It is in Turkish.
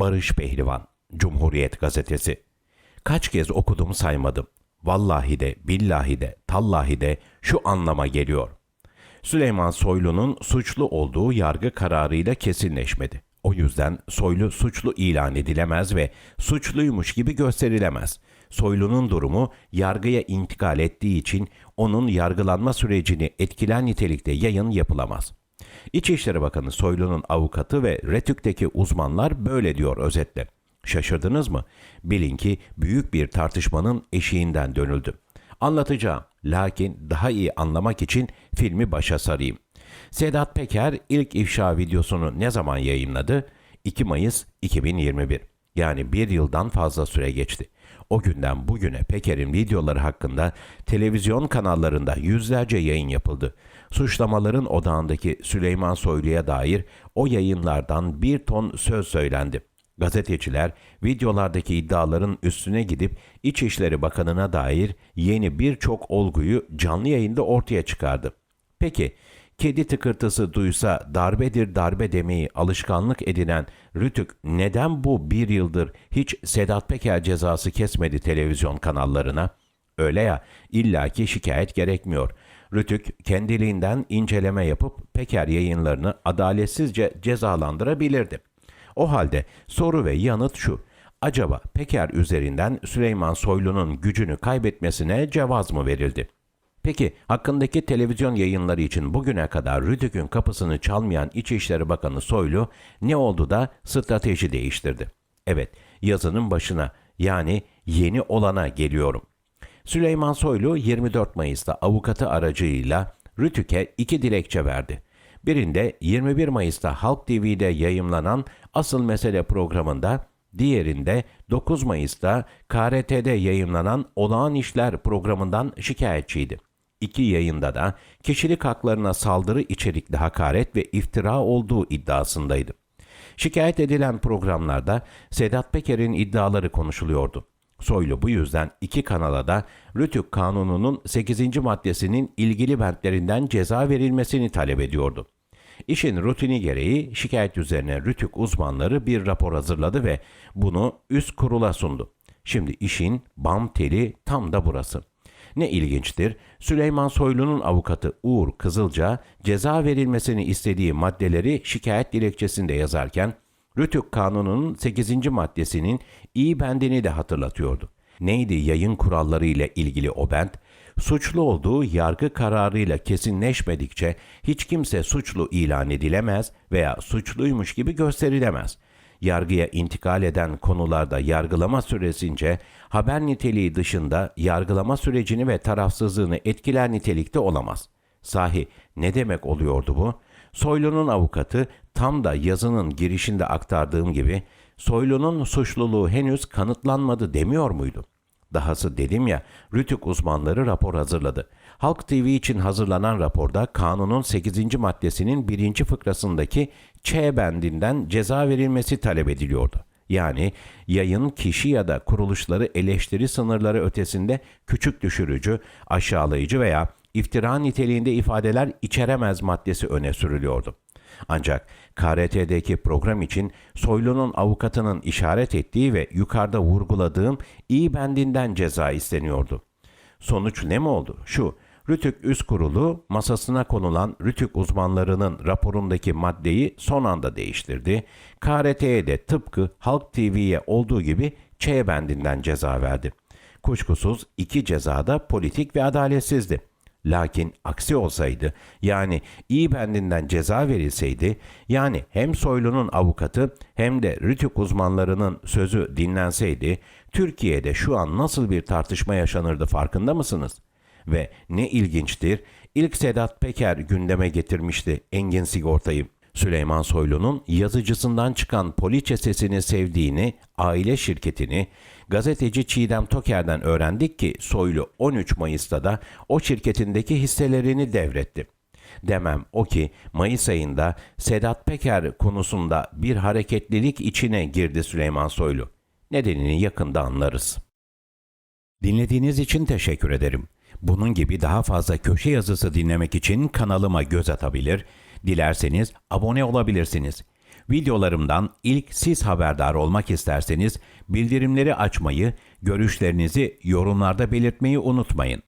Barış Pehlivan, Cumhuriyet Gazetesi. Kaç kez okudum saymadım. Vallahi de, billahi de, tallahi de şu anlama geliyor. Süleyman Soylu'nun suçlu olduğu yargı kararıyla kesinleşmedi. O yüzden Soylu suçlu ilan edilemez ve suçluymuş gibi gösterilemez. Soylu'nun durumu yargıya intikal ettiği için onun yargılanma sürecini etkilen nitelikte yayın yapılamaz. İçişleri Bakanı Soylu'nun avukatı ve RETÜK'teki uzmanlar böyle diyor özetle. Şaşırdınız mı? Bilin ki büyük bir tartışmanın eşiğinden dönüldü. Anlatacağım. Lakin daha iyi anlamak için filmi başa sarayım. Sedat Peker ilk ifşa videosunu ne zaman yayınladı? 2 Mayıs 2021. Yani bir yıldan fazla süre geçti. O günden bugüne Peker'in videoları hakkında televizyon kanallarında yüzlerce yayın yapıldı. Suçlamaların odağındaki Süleyman Soylu'ya dair o yayınlardan bir ton söz söylendi. Gazeteciler videolardaki iddiaların üstüne gidip İçişleri Bakanı'na dair yeni birçok olguyu canlı yayında ortaya çıkardı. Peki kedi tıkırtısı duysa darbedir darbe demeyi alışkanlık edinen Rütük neden bu bir yıldır hiç Sedat Peker cezası kesmedi televizyon kanallarına? Öyle ya illaki şikayet gerekmiyor. Rütük kendiliğinden inceleme yapıp Peker yayınlarını adaletsizce cezalandırabilirdi. O halde soru ve yanıt şu. Acaba Peker üzerinden Süleyman Soylu'nun gücünü kaybetmesine cevaz mı verildi? Peki hakkındaki televizyon yayınları için bugüne kadar Rütük'ün kapısını çalmayan İçişleri Bakanı Soylu ne oldu da strateji değiştirdi? Evet, yazının başına yani yeni olana geliyorum. Süleyman Soylu 24 Mayıs'ta avukatı aracıyla Rütük'e iki dilekçe verdi. Birinde 21 Mayıs'ta Halk TV'de yayımlanan Asıl Mesele programında, diğerinde 9 Mayıs'ta KRT'de yayımlanan Olağan İşler programından şikayetçiydi. İki yayında da kişilik haklarına saldırı içerikli hakaret ve iftira olduğu iddiasındaydı. Şikayet edilen programlarda Sedat Peker'in iddiaları konuşuluyordu. Soylu bu yüzden iki kanala da Rütük Kanunu'nun 8. maddesinin ilgili bentlerinden ceza verilmesini talep ediyordu. İşin rutini gereği şikayet üzerine Rütük uzmanları bir rapor hazırladı ve bunu üst kurula sundu. Şimdi işin bam teli tam da burası. Ne ilginçtir, Süleyman Soylu'nun avukatı Uğur Kızılca ceza verilmesini istediği maddeleri şikayet dilekçesinde yazarken Rütük Kanunu'nun 8. maddesinin iyi bendini de hatırlatıyordu. Neydi yayın kuralları ile ilgili o bend? Suçlu olduğu yargı kararıyla kesinleşmedikçe hiç kimse suçlu ilan edilemez veya suçluymuş gibi gösterilemez. Yargıya intikal eden konularda yargılama süresince haber niteliği dışında yargılama sürecini ve tarafsızlığını etkiler nitelikte olamaz. Sahi ne demek oluyordu bu? Soylu'nun avukatı tam da yazının girişinde aktardığım gibi Soylu'nun suçluluğu henüz kanıtlanmadı demiyor muydu? Dahası dedim ya, Rütük uzmanları rapor hazırladı. Halk TV için hazırlanan raporda kanunun 8. maddesinin 1. fıkrasındaki Ç bendinden ceza verilmesi talep ediliyordu. Yani yayın kişi ya da kuruluşları eleştiri sınırları ötesinde küçük düşürücü, aşağılayıcı veya iftira niteliğinde ifadeler içeremez maddesi öne sürülüyordu. Ancak KRT'deki program için Soylu'nun avukatının işaret ettiği ve yukarıda vurguladığım iyi bendinden ceza isteniyordu. Sonuç ne mi oldu? Şu, Rütük Üst Kurulu masasına konulan Rütük uzmanlarının raporundaki maddeyi son anda değiştirdi. KRT'ye de tıpkı Halk TV'ye olduğu gibi Ç bendinden ceza verdi. Kuşkusuz iki cezada politik ve adaletsizdi. Lakin aksi olsaydı, yani iyi bendinden ceza verilseydi, yani hem Soylu'nun avukatı hem de Rütük uzmanlarının sözü dinlenseydi, Türkiye'de şu an nasıl bir tartışma yaşanırdı farkında mısınız? Ve ne ilginçtir, ilk Sedat Peker gündeme getirmişti Engin Sigorta'yı. Süleyman Soylu'nun yazıcısından çıkan poliçe sesini sevdiğini, aile şirketini, gazeteci Çiğdem Toker'den öğrendik ki Soylu 13 Mayıs'ta da o şirketindeki hisselerini devretti. Demem o ki Mayıs ayında Sedat Peker konusunda bir hareketlilik içine girdi Süleyman Soylu. Nedenini yakında anlarız. Dinlediğiniz için teşekkür ederim. Bunun gibi daha fazla köşe yazısı dinlemek için kanalıma göz atabilir, dilerseniz abone olabilirsiniz. Videolarımdan ilk siz haberdar olmak isterseniz bildirimleri açmayı, görüşlerinizi yorumlarda belirtmeyi unutmayın.